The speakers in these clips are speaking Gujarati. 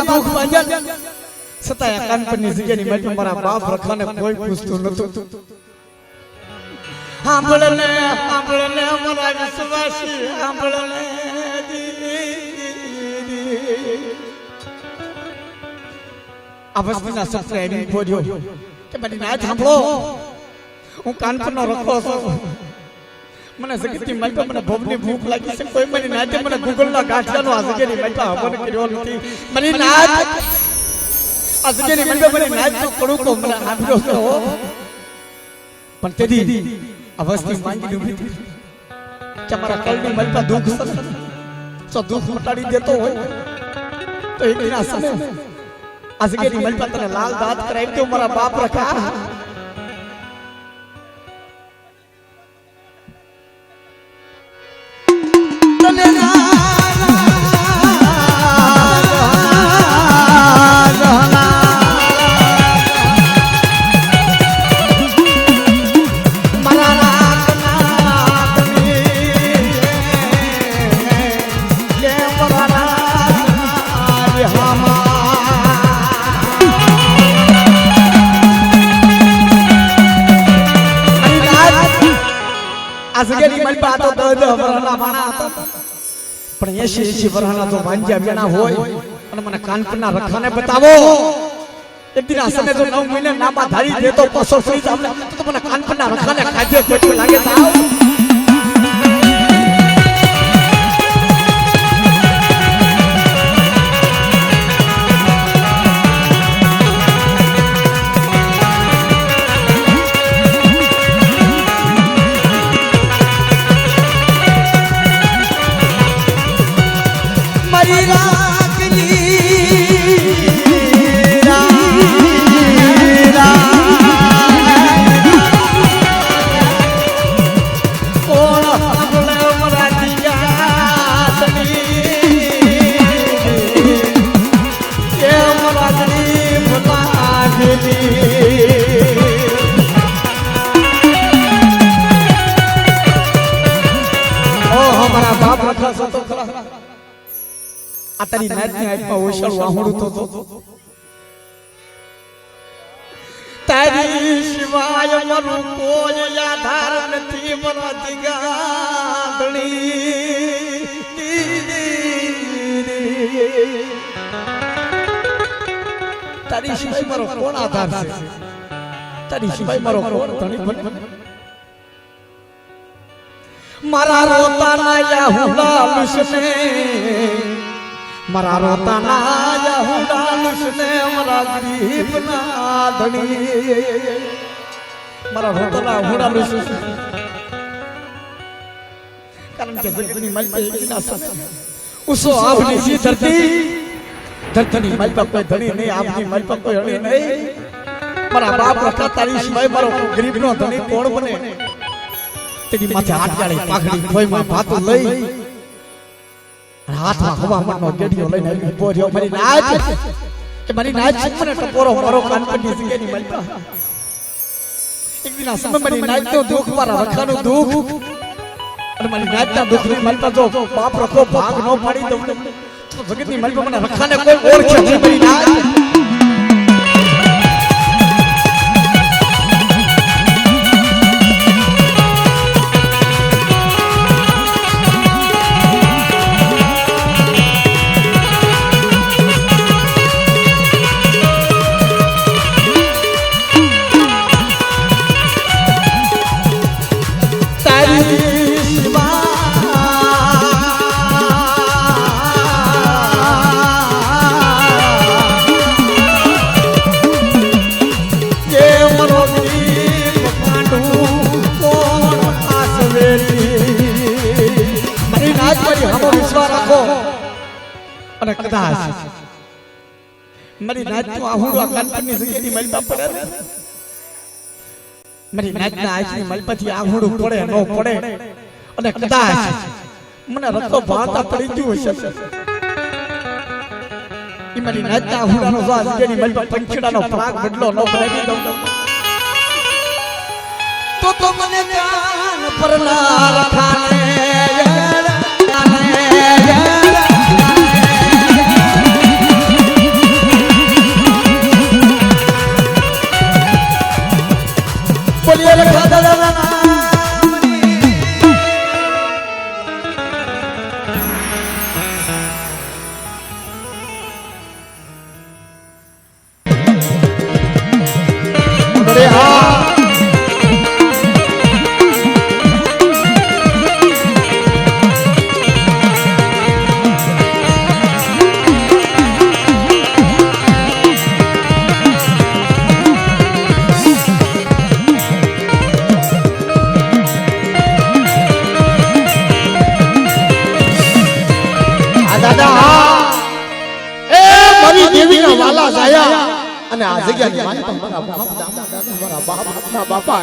દીદી આવા દુઃખ બાંધ્યા છતાં આ કાનપણની જગ્યાની માટે મારા બાપ રખાને કોઈ પૂછતું નતું સાંભળ ને સાંભળ ને અમારા વિશ્વાસી સાંભળ ને દીદી. આ વસ્તીના સસરે એની બોલ્યો કે બધી ના સાંભળો હું કાનપણનો રખો છું મને જગતની માલપા મને ભવની ભૂખ લાગી છે. કોઈ મને નાતે મને ગુગલના ગાંઠિયાનો આ જગ્યાની માલપા હવન કર્યો નથી. મને નાચ આ જગ્યાની માલપા મને નાચ તો કરું તો મને આંધળો તો. પણ તેદી આ વસ્તી માંગી ઊભી થઈ. કે મારા કલની માલપા દુઃખ છે તો દુઃખ મટાડી દેતો હોય. તો એક દિન આ સમય આ જગ્યાની માલપા તને લાલ દાંત કરાવી દો, મારા બાપ રખા. પણ એસી એસી વરહના તો વાંજ્યા વેણા હોય. અને મને કાનપુરના રખાને બતાવો. એક દિન આ જો નવ મહિને નામા ધારી દે તો પસો ફરી જાવ તો મને કાનપુરના રખાને ખાધ્ય લાગે તારી નાચની આંખમાં ઓછળ વાહુડું તો તો તારી શિવાય મારું કોઈ આધાર નથી મારા દિગાદણી તારી સિવાય મારો કોણ આધાર છે? તારી સિવાય મારો કોણ ધણી બને મારા રોતાના યાહુલા લુસને મારા રોતાના યાહુલા લુસને મારા ગરીબના ધણી. મારા રોતાના હુડા લુસને કારણ કે માલિકા એકના સસ ઉસો આપની સી ધરતી? ધરતીની માલિકા કોઈ ધણી નહીં, આપની માલિકા કોઈ હણી નહીં. મારા બાપ રખા તારી સિવાય મારો ગરીબનો ધણી કોણ બને? તેની માથે હાથ આટકાળી પાઘડી ભોયમાં ભાતું લઈ હાથમાં હવામાનનો ગેડિયો લઈને ઊભો રહ્યો મારી નાચ કે મારી નાચ મને ટપોરો મારો કાનપણની જગ્યાની મલપા એક દિન આસમે મારી નાચ તો દુખ મારા રખાનું દુખ. અને મારી નાચના દુઃખની મળતા જો બાપ રખો ભાગ ન પાડી દઉં તો જગતની મળતા મને રખાને કોઈ ઓળખે નહીં. મારી નાચ અને કદાચ મારી નાચ તું આહુડો આ કાનપુરની જગ્યાની પડે મારી નાતના આજની માલપાથી આહુડું પડે ન પડે. અને કદાચ મને રસ્તો ભાતા પડી ગયું હશે. ઈ મારી નાતના આહુડાનો જો જેની માલપા પંખીડાનો પ્રાગ બદલો ન કરાવી દઉં તો તો મને જાન પરનાર ખાને જગ્યાની પણ મારા બાપ દાદા દાદા મારા બાપ આપના બાપા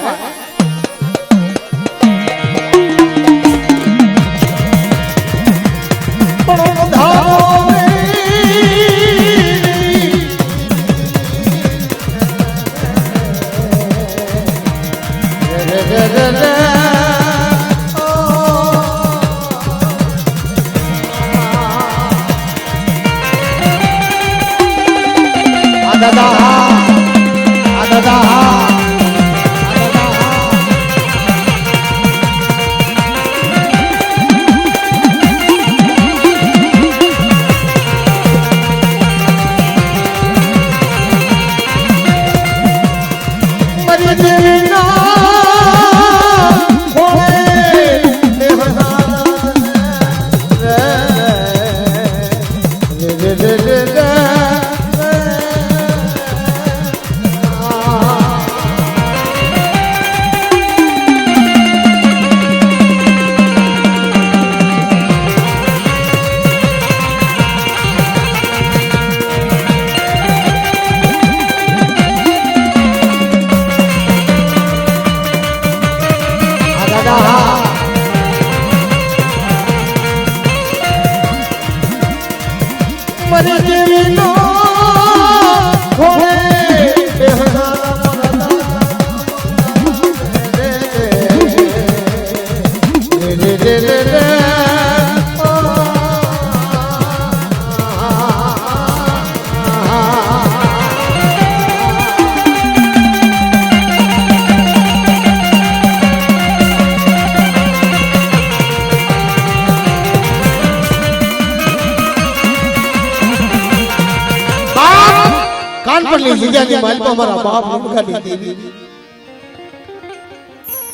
કાનપુરની જગ્યાની માલપા મારા બાપ રમગાડી દેવી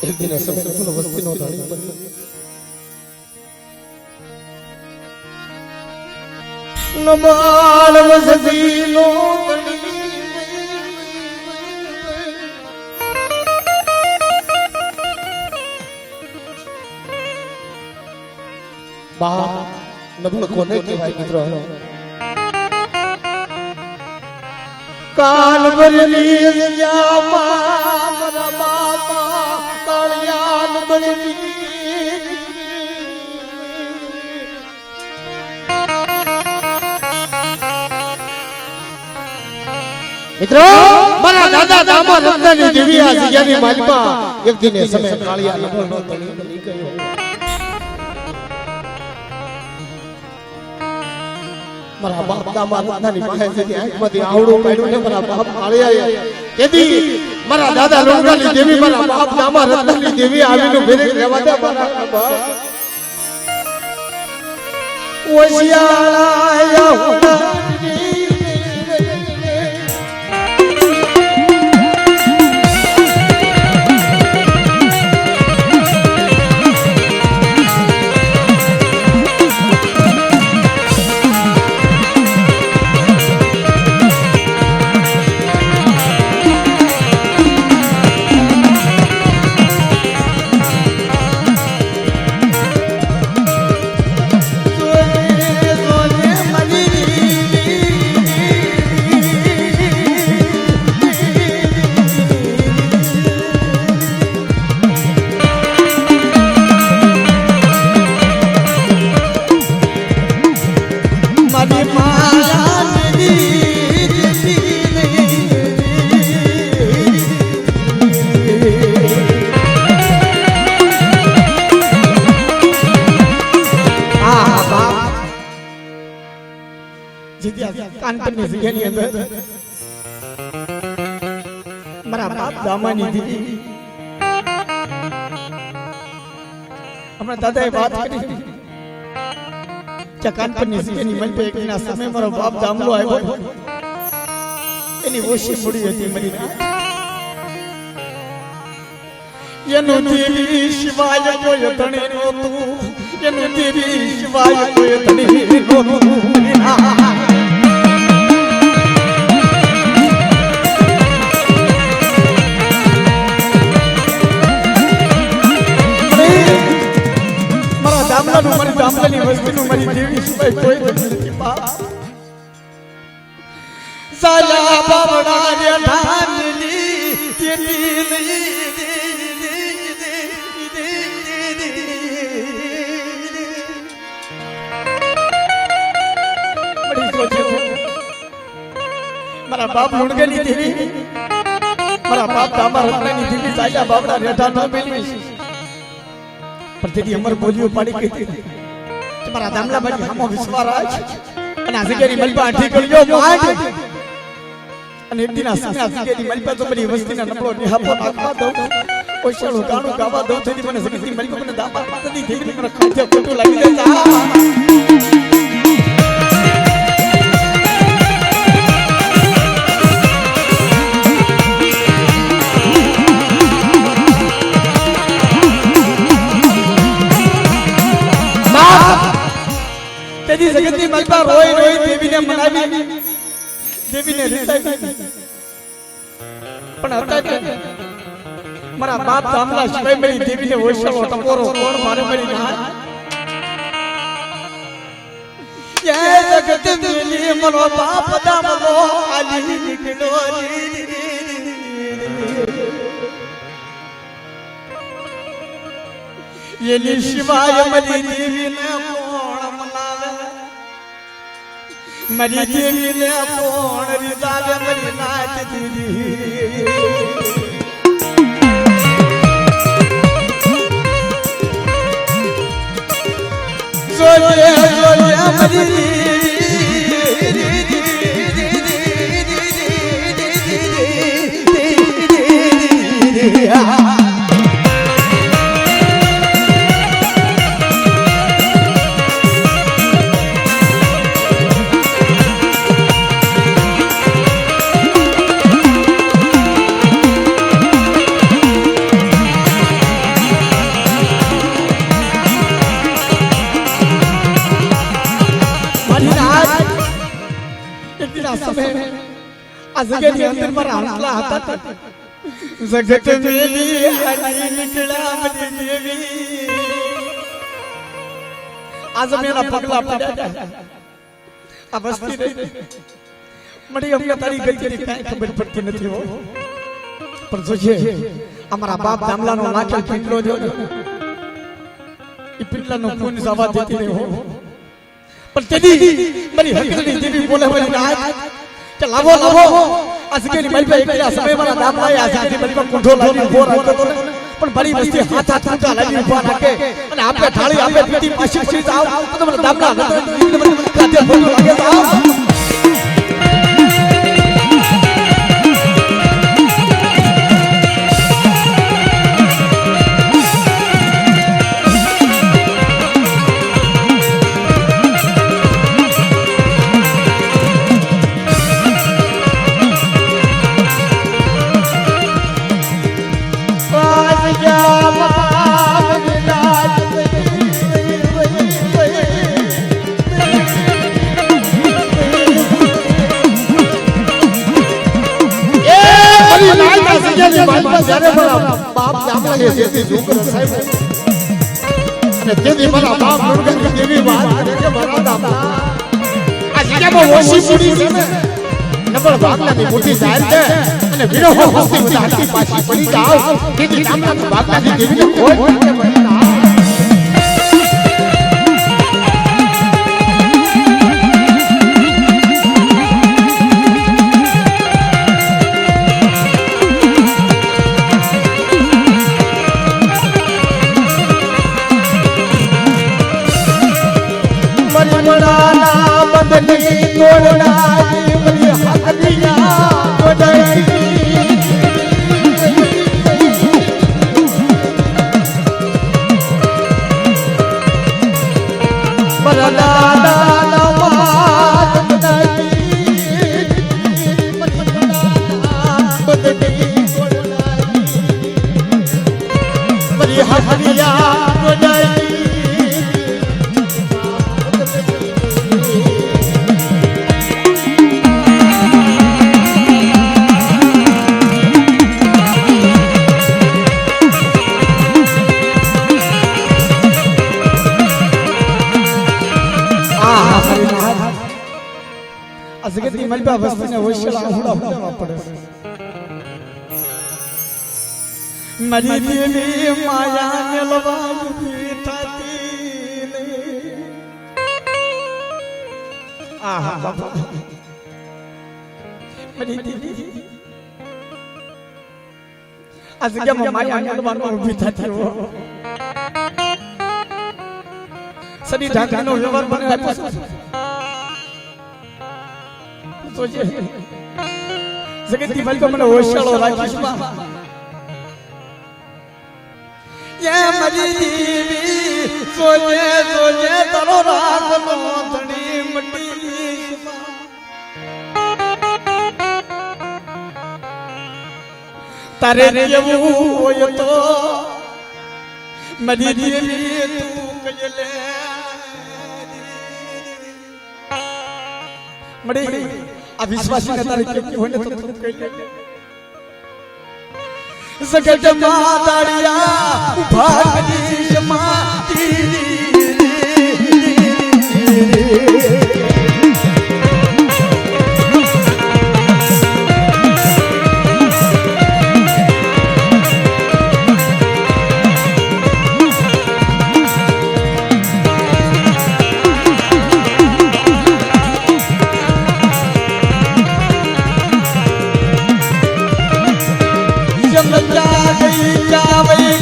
એક દિને સંપૂર્ણ વસ્તીનો ધણી બન્યો. નમાલ વસતીનો બાપ નબળ કોને કહેવાય મિત્રો? કાલ બરલી જગ્યામાં મારા બાપા કાળિયાન બરલી મિત્રો, મારા દાદા દામા રત્નની દિવ્યા જગ્યાની માલિકા એક દિને સમય કાળિયા નબળનો નો બની ગયો મારા બાપ દામા રત્નની પાસે જતી આંખમાંથી આવડું પડ્યું ને મારા બાપ કાળિયા તેથી મારા દાદા લોંગાની દેવી મારા બાપ દામા રત્નની દેવી આવીને ભેરે રહેવા દે મારા બાપ. ઓશિયાળા કાનપુરની જગ્યાની અંદર મારા બાપ દામાની દીદી હમણાં દાદાએ વાત કરી કે કાનપુરની જગ્યાની મન પે એકના સમય મારો બાપ દામલો આવ્યો એની ઓછી મૂડી હતી મરી ગઈ એનું દેવી શિવાય કોઈ ધણી નહોતું એનું દેવી શિવાય કોઈ ધણી નહોતું મારા દામલાનું મારી દામલાની વસ્તીનું મારી દેવી સિવાય કોઈ ધણી નથી. બાપ સાલા બાબડા રે ઢાંગલી તેરી બડી સોચ્યો મારા બાપ લુણગેલી દેવી. મારા બાપ દામા રત્નાની દેવી સાયા બાબડા રેઠા ન મેલી પણ તેથી અમર બોલી પાડી કહી હતી કે મારા દામલા બાજી હામો વિશ્વારાજ અને આ જગ્યાની મલબા આઠી કર્યો માંડ અને એક દિન આ સમય મલબા તો બધી વસ્તીના નબળો નિહાપો નાખવા દઉં. ઓછાળું ગાણું ગાવા દઉં તેથી મને જગતની મલબા મને દામા પાતની થઈ મને ખાતે ખોટું લાગી જાય તેથી જગતની માતા રોઈ રોઈ દેવીને મનાવી દેવીને રીસાઈ પણ હતા મારા બાપ ગામલા સિવાય મારી દેવીને હોશલો ટપોરો કોણ મારે મારી ના જય જગત મિલી મનો બાપ દામલો આલી નીકળો એની શિવાય મરી દેવીને મરી દેવીને કોણ રીતા મરી નાચ દીધી જોજે જોજે મરી જગ્યાની અંદર મારા આંટલા હતા જગત મેલી આજી નીકળ્યા બધી દેવી આજ મેરા પગલા પડ્યા આ વસ્તી રહી મળી અમને તારી ગલતીની કાંઈ ખબર પડતી નથી હો પણ જોજે અમારા બાપ દામલાનો નાખેલ પીટલો જો એ પીટલાનો ખૂન જવા દેતી નહીં હો પણ તેદી મારી હકીકતની દેવી બોલે મારી નાચ કે લાવો લાવો આ સગેની મારી પાસે એકલા સમય મારા દામ લાય સાથી મારી પાસે કુંઠો લાવી ઊભો રાખતો તો પણ બડી વસ્તી હાથ હાથ ઊંચા લાવી ઊભા રાખે અને આપણે થાળી આપે પીતી પાછી પડી આવ તો તમારા દામના નતો કાતે ખોટું લાગે જાવ તેથી મારા બાપ મુર્ગન દેવી વાત કરે કે મારા દાદા આ જગ્યામાં ઓછી પડી છે ને નબળ ભાગલાની મોટી જાહેર છે અને વિરોહ હસ્તી બધી હાથી પાછી પડી જાવ તેથી ગામના ભાગલાની દેવીને કોઈ બંધની તોડનારી બધી હાથડિયા તોડાઈ. મારા મલબા વસ્તીને વૈશલા હુડા હુડામાં પડે મરી દેવી માયા મેલવા બેઠાતી ને આહા બાબા મરી દેવી આ જગ્યામાં માયા મેલવાનો ઊભી થતી હો સદી ઢાંકીનો વ્યવહાર બંધ આપ્યો છે તો જે જગતની મને દેવી સોજે સોજે તારો જેવું હોય તો મરી દીવી તું મળી આ વિશ્વાસી ને તારે કેવું હોય ને તો તું કહી દે સગટ ભાગદીશ માતી જમજા ગઈ જાવઈ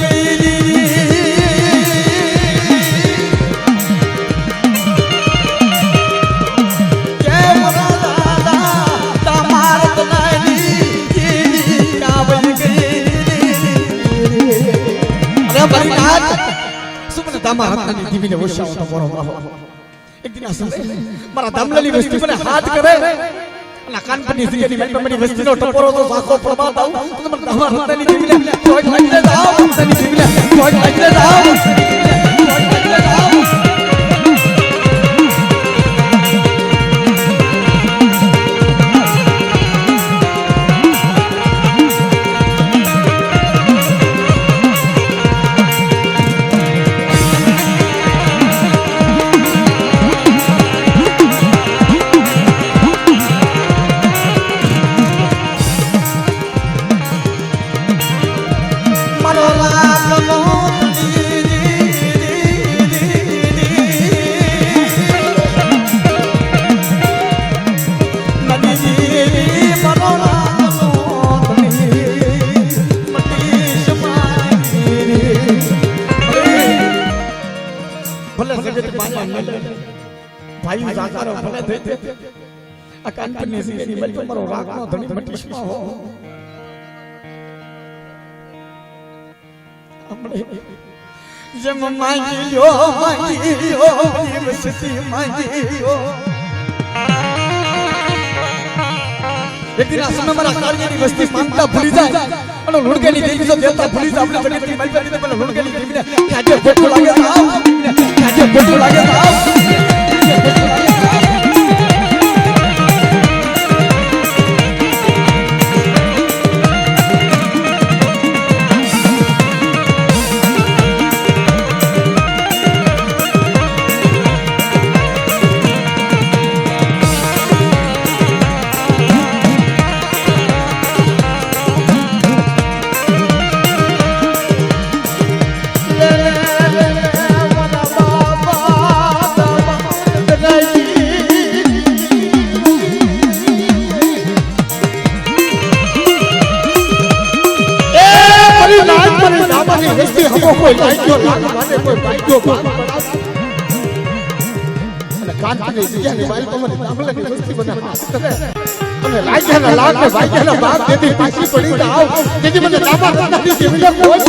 ગઈ કે મોરા દાદા તમાર તનાની જાવઈ ગઈ અરે ભરીનાથ સુમને દામા હાથની દીવીને વશાવ તો મોરો માહો એક દિન આ સમય મારા દામલાની વસ્તી મને હાથ કરે કાનપની જગ્યાની મેં તમારી વસ્તીનો ટપોરો તો સાખો પ્રમાદ આવું તો મને દામા હાથની દીવીને કોઈ લાગીને જાવ હાથની દીવીને કોઈ લાગીને જાવ ભાઈ જાકારો ભલે થઈ તે આ કાનપની સીની મલ તમારો રાગનો ધણી મટીશમાં હો આપણે જેમ માંગી લ્યો માંગી લ્યો દિવસથી માંગી લ્યો એક દિન સમય મારા કાર્યની વસ્તી માંગતા ભૂલી જાય. અને લુણકેની દેવી જો દેવતા ભૂલી જાય આપણે જગતની મલબા પણ લુણકેની દેવીને આજે ભેટું લાગે તો આવ. આજે ભેટું લાગે ભાગ્યો લાગે માટે કોઈ ભાગ્યો ભાગ. અને કાંતની જગ્યાની બાઈકો મને દાખલે નથી બના અને લાગ્યાના લાગે ભાગ્યાના ભાગ જેથી પાછી પડી આવ. જેથી મને દાબા દાદા દીધી મને કોઈ